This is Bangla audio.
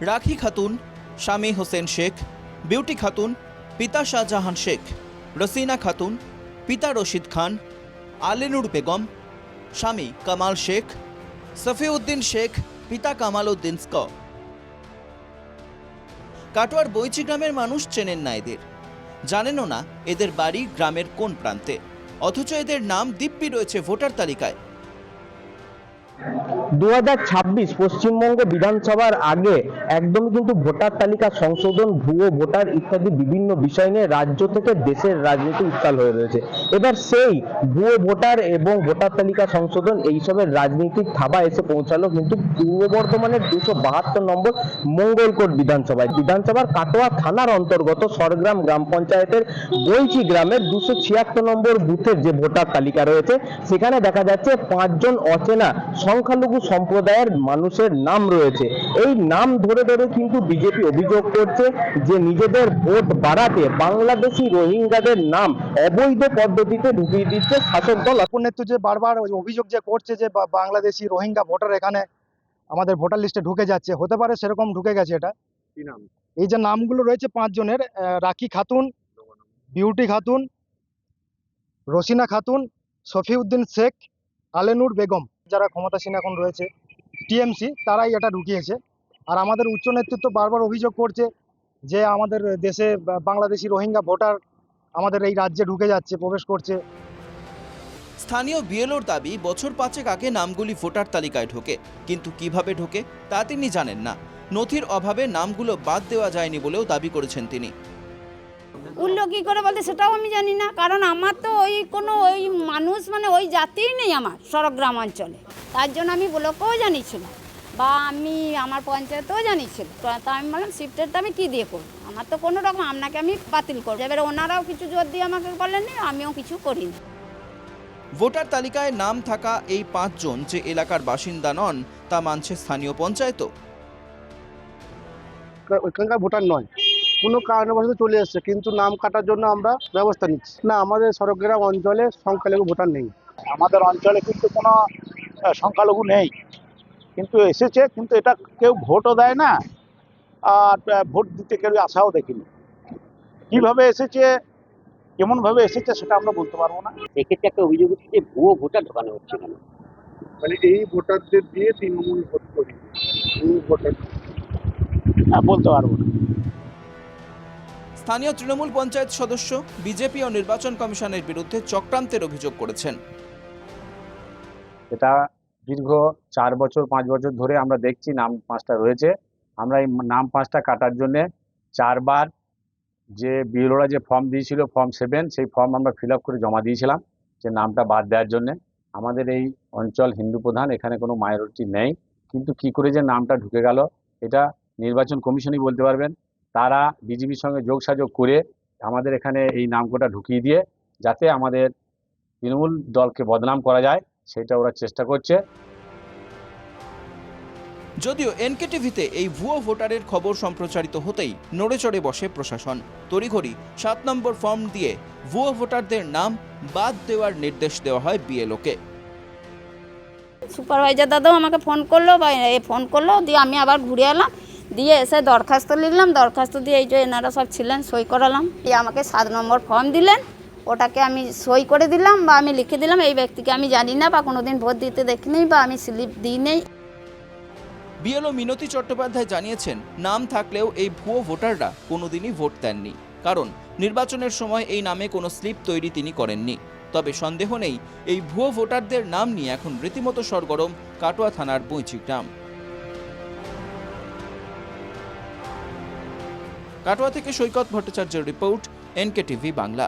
রাখি খাতুন, স্বামী হোসেন শেখ, বিউটি খাতুন, পিতা শাহজাহান শেখ, রসিনা খাতুন, পিতা রশিদ খান, আলেনুর বেগম, স্বামী কামাল শেখ, সফিউদ্দিন শেখ, পিতা কামাল উদ্দিন স্ক। কাটোয়ার বৈচি গ্রামের মানুষ চেনেন না এদের। জানেনও না এদের বাড়ি গ্রামের কোন প্রান্তে। অথচ এদের নাম দিব্যি রয়েছে ভোটার তালিকায়। দু পশ্চিমবঙ্গ বিধানসভার আগে একদমই কিন্তু ভোটার তালিকা সংশোধন, ভুয়ো ভোটার ইত্যাদি বিভিন্ন বিষয় নিয়ে রাজ্য থেকে দেশের রাজনীতি উত্তাল হয়ে রয়েছে। এবার সেই ভুয়ো ভোটার এবং ভোটার তালিকা সংশোধন এইসবের রাজনীতির থাবা এসে পৌঁছালো কিন্তু পূর্ব বর্ধমানের দুশো বাহাত্তর নম্বর মঙ্গলকোট বিধানসভায়। বিধানসভার কাটোয়া থানার অন্তর্গত সরগ্রাম গ্রাম পঞ্চায়েতের বৈচি গ্রামের দুশো ছিয়াত্তর নম্বর বুথের যে ভোটার তালিকা রয়েছে, সেখানে দেখা যাচ্ছে পাঁচজন অচেনা সংখ্যালঘু সম্প্রদায়ের মানুষের নাম রয়েছে। এই নাম ধরে ধরে কিন্তু বিজেপি অভিযোগ করছে যে নিজেদের ভোট বাড়াতে বাংলাদেশি রোহিঙ্গাদের নাম অবৈধ পদ্ধতিতে ঢুকিয়ে দিচ্ছে শাসক দল। নেতৃত্ব যে বারবার অভিযোগ যে করছে যে বাংলাদেশি রোহিঙ্গা ভোটার এখানে আমাদের ভোটার লিস্টে ঢুকে যাচ্ছে হতে পারে সেরকম ঢুকে গেছে এটা। এই যে নামগুলো রয়েছে পাঁচজনের আহ, রাখি খাতুন বিউটি খাতুন রসিনা খাতুন সফিউদ্দিন শেখ আলেনুর বেগম। যারা ক্ষমতাসীন এখন রয়েছে, টিএমসি তারাই এটা ঢুকিয়েছে। আর আমাদের উচ্চ নেতৃত্ব বারবার অভিযোগ করছে যে আমাদের দেশে বাংলাদেশি রোহিঙ্গা ভোটার আমাদের এই রাজ্যে ঢুকে যাচ্ছে, প্রবেশ করছে। স্থানীয় বিএলওর দাবি, বছর পাঁচেক আগে নামগুলি ভোটার তালিকায় ঢোকে, কিন্তু কীভাবে ঢোকে তা তিনি জানেন না। নথির অভাবে নামগুলো বাদ দেওয়া যায়নি বলেও দাবি করেছেন তিনি। উঠল কী করে বলতে সেটাও আমি জানি না। কারণ আমার তো ওই কোনো ওই মানুষ মানে ওই জাতিই নেই আমার সরগ্রাম অঞ্চলে। তার জন্য আমি ব্লকেও জানিয়েছিলাম বা আমি আমার পঞ্চায়েতেও জানিয়েছিলাম তো তা আমি বললাম শিফটেরটা আমি কী দিয়ে করব? আমার তো কোনো রকম আপনাকে আমি বাতিল করব। এবারে ওনারাও কিছু জোর দিয়ে আমাকে বলেননি আমিও কিছু করিনি। ভোটার তালিকায় নাম থাকা এই পাঁচজন যে এলাকার বাসিন্দা নন তা মানছে স্থানীয় পঞ্চায়েতও। ওইখানকার ভোটার নয়। কোনো কারণবশত চলে এসছে কিন্তু নাম কাটার জন্য আমরা ব্যবস্থা নিচ্ছি। না আমাদের সরগ্রাম অঞ্চলে সংখ্যালঘু ভোটার নেই। আমাদের অঞ্চলে কিন্তু কোনো সংখ্যালঘু নেই। কিন্তু এসেছে কিন্তু এটা কেউ ভোটও দেয় না আর ভোট দিতে কেউ আশাও দেখিনি। কীভাবে এসেছে কেমনভাবে এসেছে সেটা আমরা বলতে পারব না। সেক্ষেত্রে একটা অভিযোগ হচ্ছে যে ভুয়ো ভোটার ঢোকানো হচ্ছে কেন? মানে এই ভোটারদের দিয়ে তৃণমূল ভোট করি ভোটার। হ্যাঁ, বলতে পারব না। স্থানীয় তৃণমূল পঞ্চায়েত সদস্য, বিজেপি ও নির্বাচন কমিশনের বিরুদ্ধে চক্রান্তের অভিযোগ করেছেন। এটা দীর্ঘ চার বছর, পাঁচ বছর ধরে আমরা দেখছি, নাম পাঁচটা রয়েছে। আমরা এই নাম পাঁচটা কাটার জন্যে চারবার যে বিএলওরা যে ফর্ম দিয়েছিল ফর্ম সেভেন সেই ফর্ম আমরা ফিল করে জমা দিয়েছিলাম, যে নামটা বাদ দেওয়ার জন্যে। আমাদের এই অঞ্চল হিন্দু প্রধান, এখানে কোনো মাইনরিটি নেই। কিন্তু কি করে যে নামটা ঢুকে গেল, এটা নির্বাচন কমিশনই বলতে পারবেন। তারা বিজেপির সঙ্গে যোগসাযোগ করে আমাদের এখানে এই নামকোটা ঢুকিয়ে দিয়ে যাতে আমাদের তৃণমূল দলকে বদনাম করা যায় সেটা ওরা চেষ্টা করছে। যদিও এনকেটিভিতে এই ভুয়ো ভোটারের খবর সম্প্রচারিত হতেই নড়েচড়ে বসে প্রশাসন। তড়িঘড়ি সাত নম্বর ফর্ম দিয়ে ভুয়ো ভোটারদের নাম বাদ দেওয়ার নির্দেশ দেওয়া হয় বিএলওকে। সুপারভাইজার দাদাও আমাকে ফোন করল বা এ ফোন করল দিয়ে আমি আবার ঘুরে এলাম। দিয়ে এসে দরখাস্ত লিখলাম, দরখাস্ত দিয়ে এই যে এনারা সব ছিলেন, সই করালাম। দিয়ে আমাকে সাত নম্বর ফর্ম দিলেন। ওটাকে আমি সই করে দিলাম বা আমি লিখে দিলাম। এই ব্যক্তিকে আমি জানি না বা কোনোদিন ভোট দিতে দেখিনি বা আমি স্লিপ দিই নেই। বিএলও মিনতি চট্টোপাধ্যায় জানিয়েছেন, নাম থাকলেও এই ভুয়ো ভোটাররা কোনোদিনই ভোট দেননি। কারণ, নির্বাচনের সময় এই নামে কোনো স্লিপ তৈরি তিনি করেননি। তবে সন্দেহ নেই, এই ভুয়ো ভোটারদের নাম নিয়ে এখন রীতিমতো সরগরম কাটোয়া থানার বৈচি গ্রাম। কাটোয়া থেকে সৈকত ভট্টাচার্যের রিপোর্ট এনকে টিভি বাংলা।